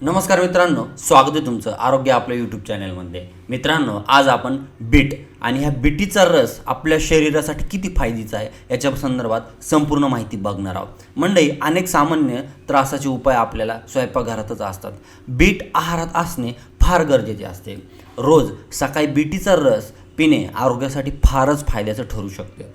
नमस्कार मित्रांनो स्वागत आहे तुमचं आरोग्य आपल्या यूट्यूब चॅनलमध्ये मित्रांनो आज आपण बीट आणि ह्या बीटीचा रस आपल्या शरीरासाठी किती फायदेचा आहे याच्या संदर्भात संपूर्ण माहिती बघणार आहोत. मंडई अनेक सामान्य त्रासाचे उपाय आपल्याला स्वयंपाकघरातच असतात. बीट आहारात असणे फार गरजेचे असते. रोज सकाळी बीटीचा रस पिणे आरोग्यासाठी फारच फायद्याचं ठरू शकते.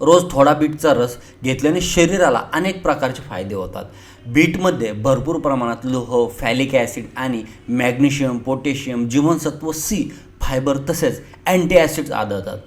रोज थोडा बीटचा रस घेतल्याने शरीराला अनेक प्रकारचे फायदे होतात. बीटमध्ये भरपूर प्रमाणात लोह फॅलिक ॲसिड आणि मॅग्नेशियम पोटॅशियम जीवनसत्व सी फायबर तसेच अँटी ॲसिड्स आढळतात.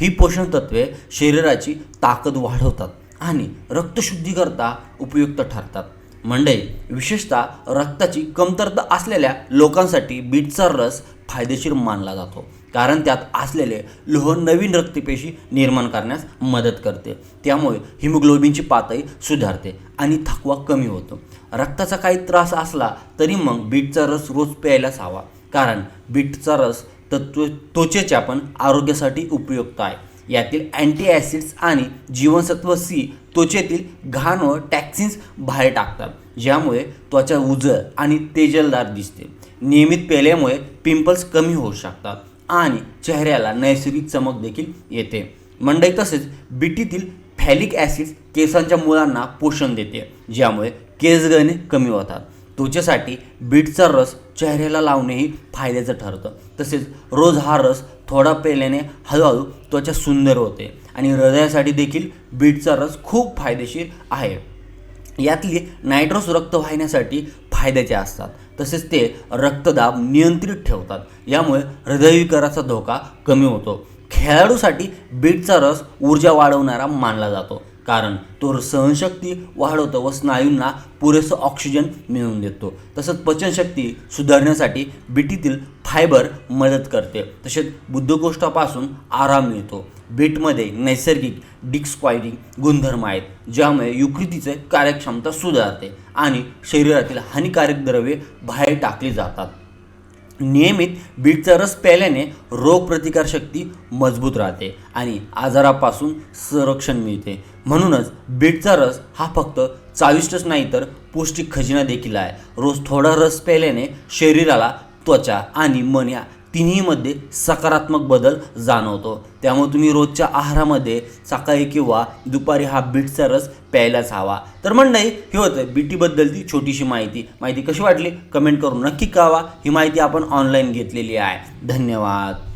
ही पोषण तत्वे शरीराची ताकद वाढवतात आणि रक्तशुद्धीकरता उपयुक्त ठरतात. म्हणजे विशेषतः रक्ताची कमतरता असलेल्या लोकांसाठी बीटचा रस फायदेशीर मानला जातो. कारण त्यात असलेले लोह नवीन रक्तपेशी निर्माण करण्यास मदत करते. त्यामुळे हिमोग्लोबिनची पातळी सुधारते आणि थकवा कमी होतो. रक्ताचा काही त्रास असला तरी मग बीटचा रस रोज प्यायलाच हवा. कारण बीटचा रस तत्व त्वचेच्या पण आरोग्यासाठी उपयुक्त आहे. यातील अँटी ॲसिड्स आणि जीवनसत्व सी त्वचेतील घाण व टॅक्सिन्स बाहेर टाकतात ज्यामुळे त्वचा उजळ आणि तेजलदार दिसते. नियमित पेल्यामुळे पिंपल्स कमी होऊ शकतात. आणि चेहऱ्याला नैसर्गिक चमक देखील येते. मंडई तसेच बिटीतील फॅलिक ॲसिड केसांच्या मुळांना पोषण देते ज्यामुळे केस गळणे कमी होतात. त्वचेसाठी बीटचा रस चेहऱ्याला लावणेही फायद्याचं ठरतं. तसेच रोज हा रस थोडा पेल्याने हळूहळू त्वचा सुंदर होते आणि हृदयासाठी देखील बीटचा रस खूप फायदेशीर आहे. यातली नायट्रोस रक्त वाहिन्यासाठी फायद्याचे असतात तसेच ते रक्तदाब नियंत्रित ठेवतात. यामुळे हृदयविकाराचा धोका कमी होतो. खेळाडूसाठी बीटचा रस ऊर्जा वाढवणारा मानला जातो. कारण तो सहनशक्ती वाढवतो व स्नायूंना पुरेसं ऑक्सिजन मिळवून देतो. तसंच पचनशक्ती सुधारण्यासाठी बीटीतील फायबर मदत करते. तसेच बुद्धकोष्ठापासून आराम मिळतो. बीटमध्ये नैसर्गिक डिक्स्क्वायरिंग गुणधर्म आहेत ज्यामुळे युकृतीचे कार्यक्षमता सुधारते आणि शरीरातील हानिकारक द्रव्ये बाहेर टाकली जातात. नियमित बीटचा रस प्यायल्याने रोगप्रतिकारशक्ती मजबूत राहते आणि आजारापासून संरक्षण मिळते. म्हणूनच बीटचा रस हा फक्त चाविष्टच नाही तर पौष्टिक खजिना देखील आहे. रोज थोडा रस प्यायल्याने शरीराला त्वचा आणि मन या तिन्हीमध्ये सकारात्मक बदल जाणवतो. त्यामुळे तुम्ही रोजच्या आहारामध्ये सकाळी किंवा दुपारी हा बीटचा रस प्यायलाच हवा. तर मंडळी हे होतं बीटीबद्दलची छोटीशी माहिती. माहिती कशी वाटली? कमेंट करून नक्की कळवा. ही माहिती आपण ऑनलाईन घेतलेली आहे. धन्यवाद.